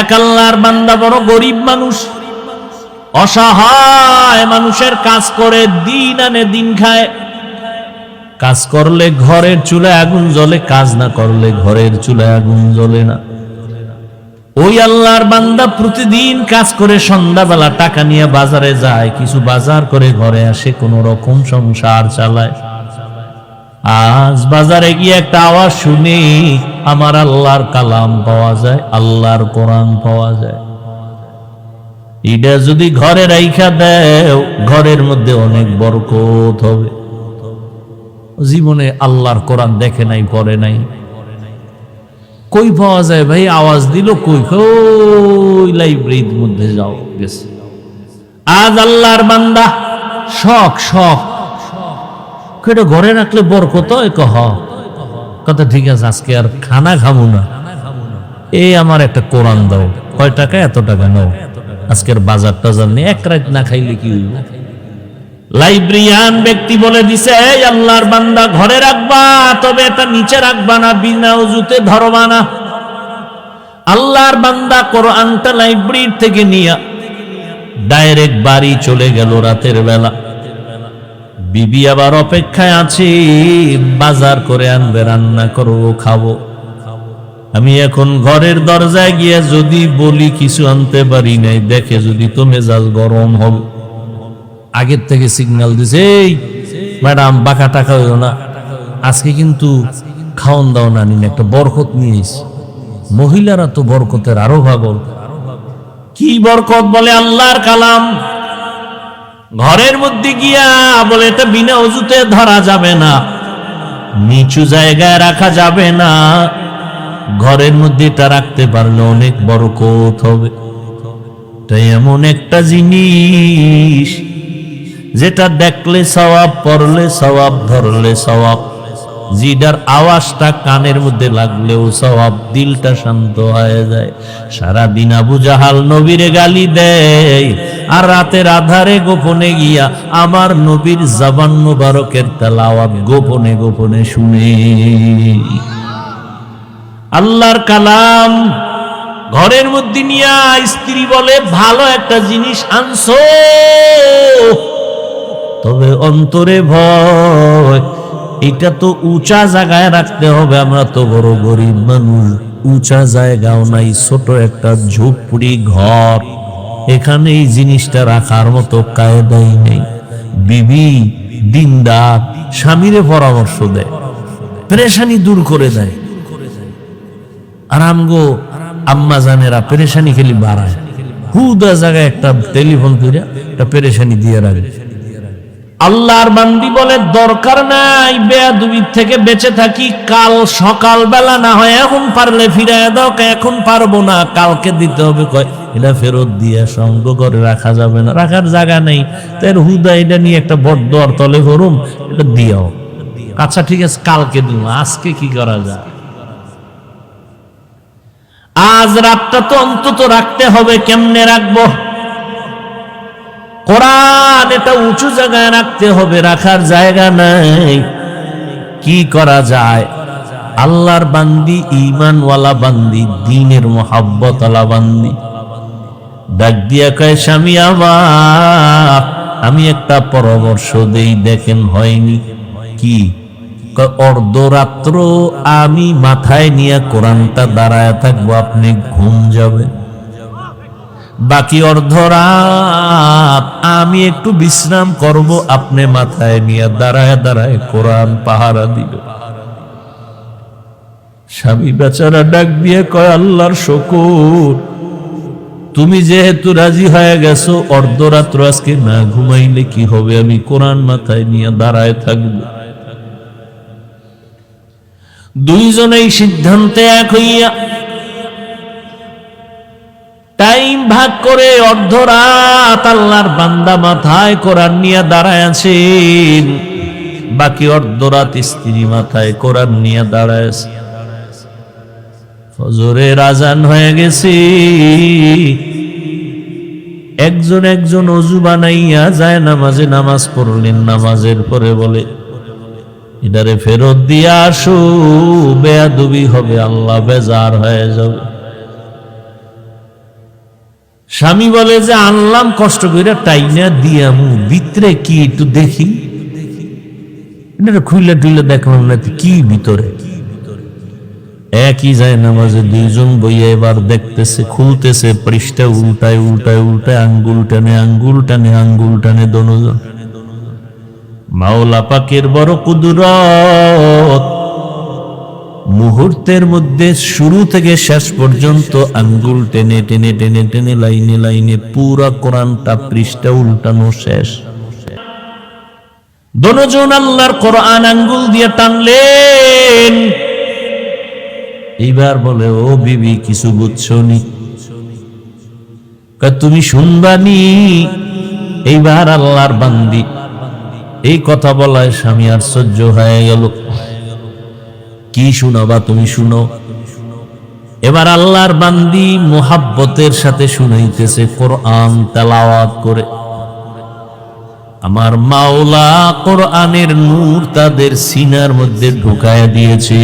এক আল্লাহর বান্দা বড় গরিব মানুষ, অসহায় মানুষের কাজ করে, দিন আনে, দিন খায়। কাজ করলে ঘরের চুলায় আগুন জ্বলে, কাজ না করলে ঘরের চুলায় আগুন জ্বলে না। ওই আল্লাহর বান্দা প্রতিদিন কাজ করে, সন্ধ্যাবেলা টাকা নিয়ে বাজারে যায়, কিছু বাজার করে, ঘরে আসে, কোন রকম সংসার চালায়। আজ বাজারে গিয়ে একটা আওয়াজ শুনি, আমার আল্লাহর কালাম পাওয়া যায়, আল্লাহর কোরআন পাওয়া যায়। এটা যদি ঘরে রাইখা দেও, ঘরের মধ্যে অনেক বরকত হবে। জীবনে আল্লাহর কোরআন দেখে নাই, পড়ে নাই। কই পাওয়া যায় ভাই, আওয়াজ দিল কই? কই লাইব্রেরির মধ্যে যাও, গেছে। আজ আল্লাহর বান্দা, শখ শখ। কেটে ঘরে রাখলে বরকত কহ। কথা ঠিক আছে, আজকে আর খানা খাব না। এই আমার একটা কোরআন দাও। কয় টাকা? এত টাকা নাও। আজকের বাজার টাজার নিয়ে এক রাত না খাইলে কি হইব? লাইব্রেরিয়ান ব্যক্তি বলে দিছে, এই আল্লাহর বান্দা ঘরে রাখবা, তবে এটা নিচে রাখবা না, বিনা উজুতে ধরবা না। আল্লাহর বান্দা কোরআনটা লাইব্রেরির থেকে নিয়ে, ডাইরেক্ট বাড়ি চলে গেল রাতের বেলা। বিবি আবার অপেক্ষায় আছি, বাজার করে আনবে, রান্না করব, খাব। আমি এখন ঘরের দরজায় গিয়ে যদি বলি কিছু আনতে পারি নাই, দেখে যদি তো মেজাজ গরম হবে আগের থেকে সিগন্যাল দিছে, এই, ম্যাডাম, বাঁকা টাকা হইও না। আজকে কিন্তু খাওন দাও না নিন একটা বরকত নিয়েছ মহিলারা তো বরকতের আরও ভাগল কি বরকত বলে আল্লাহর কালাম? ঘরের মধ্যে গিয়া বলে, এটা বিনা অজুতে ধরা যাবে না। নিচু জায়গায় রাখা যাবে না। ঘরের মধ্যে এটা রাখতে পারলে অনেক বড় কোথ হবে। তাই এমন একটা জিনিস, যেটা দেখলে সওয়াব, পড়লে সবাব ধরলে সওয়াব। জিডার আওয়াজটা কানের মধ্যে লাগলেও সব দিলটা শান্ত হয়ে যায়। সারা দিন আবু জাহাল নবীরে গালি দেয় আর রাতের আধারে গোপনে গিয়া আমার নবীর জবান মুবারকের তেলাওয়াত গোপনে গোপনে শুনে। আল্লাহর কালাম ঘরের মধ্যে নিয়া স্ত্রী বলে, ভালো একটা জিনিস আনছো, তবে অন্তরে ভয় এটা তো উঁচা জায়গায় রাখতে হবে, আমরা তো বড় গরিব মানুষ। উঁচা জায়গাও নাই, ছোট একটা ঝুপড়ি ঘর। এখানে এই জিনিসটা রাখার মতো কায়দাই নেই। বিবি, দিনদার, স্বামীরে পরামর্শ দেয়, প্রেশানি দূর করে দেয়। আর আমগো আম্মা জানেরা পেরেশানি খেলি বাড়ায়। হুদা জায়গায় একটা টেলিফোন করে একটা পেরেশানি দিয়ে রাখে। আল্লাহর বান্দি বলে, দরকার নাই বেয়াদুবির থেকে বেঁচে থাকি, কাল সকাল বেলা না হয় এখন পারলে ফিরায় দাও এখন পারব না, কালকে দিতে হবে। কয়, এটা ফেরত দিয়ে সঙ্গ করে রাখা যাবে না, রাখার জায়গা নেই। তার হুদা এটা নিয়ে একটা বড্ড আর তলে ভরুম এটা দিও। আচ্ছা ঠিক আছে, কালকে দিব আজকে কি করা যায়? আজ রাতটা তো অন্তত রাখতে হবে, কেমনে রাখব? কোরআন এটা উঁচু জায়গায় রাখতে হবে, রাখার জায়গা নাই। কি করা যায়? আল্লাহর বান্দি ইমানওয়ালা বান্দি, দিনের মোহাব্বত বান্দি। ডাক দিয়া কয়, স্বামী আমার, আমি একটা পরামর্শ দেই, দেখেন হয়নি। কি? অর্ধরাত্র আমি মাথায় নিয়ে কোরআনটা দাঁড়ায় থাকব, আপনি ঘুম যাবেন। বাকি অর্ধরাত আমি একটু বিশ্রাম করব, আপনি মাথায় নিয়ে দাঁড়ায় দাঁড়ায় কোরআন পাহারা দিল। স্বামী বেচারা ডাক দিয়ে কয়, আল্লাহর শকুর, তুমি যেহেতু রাজি হয়ে গেছো অর্ধরাত্র আজকে না ঘুমাইলে কি হবে? আমি কোরআন মাথায় নিয়ে দাঁড়ায় থাকব। দুইজনেই সিদ্ধান্তে এক হইয়া টাইম ভাগ করে অর্ধরাত আল্লাহর বান্দা মাথায় কোরআন নিয়ে দাঁড়ায় আছেন। বাকি অর্ধরাত স্ত্রী মাথায় কোরআন নিয়ে দাঁড়ায় আছে। ফজরের আজান হয়ে গেছে। একজন একজন অজু বানাইয়া যায়, নামাজে নামাজ পড়লেন, নামাজের পরে বলে, এটারে ফেরত দিয়ে আসো, বেয়াদুবি হবে, আল্লাহ বেজার হয়ে যাবে। স্বামী বলে যে, আনলাম কষ্ট করে টাইনা দিয়ামু, ভিতরে কি একটু দেখি? খুইলে দেখলাম না কি ভিতরে? একই যায় নামাজে দুইজন বইয়া এবার দেখতেছে, খুলতেছে, পৃষ্ঠা উল্টায় উল্টায় উল্টায়, আঙ্গুল টানে আঙ্গুল টানে আঙ্গুল টানে দনোজন। মাওলা পাকের বড় কুদরত মুহূর্তের মধ্যে শুরু থেকে শেষ পর্যন্ত আঙ্গুল টেনে টেনে টেনে টেনে লাইনে লাইনে পুরা কোরআনটা পৃষ্ঠা উল্টানো শেষ। দনজন আল্লাহর কোরআন আঙ্গুল দিয়ে টানলেন। এইবার বলে ও বিবি কিছু বুঝছ নি? কয়, তুমি শুনবানি এইবার আল্লাহর বান্দি এই কথা বলায় স্বামী আর সহ্য হয়ে গেল। কি শুনাবা তুমি শুনো? এবার আল্লাহর বান্দি মোহাব্বতের সাথে শুনাইতেছে, কোরআন তালাওয়াত করে। আমার মাওলা কোরআনের নূর তাদের সিনার মধ্যে ঢুকায় দিয়েছে।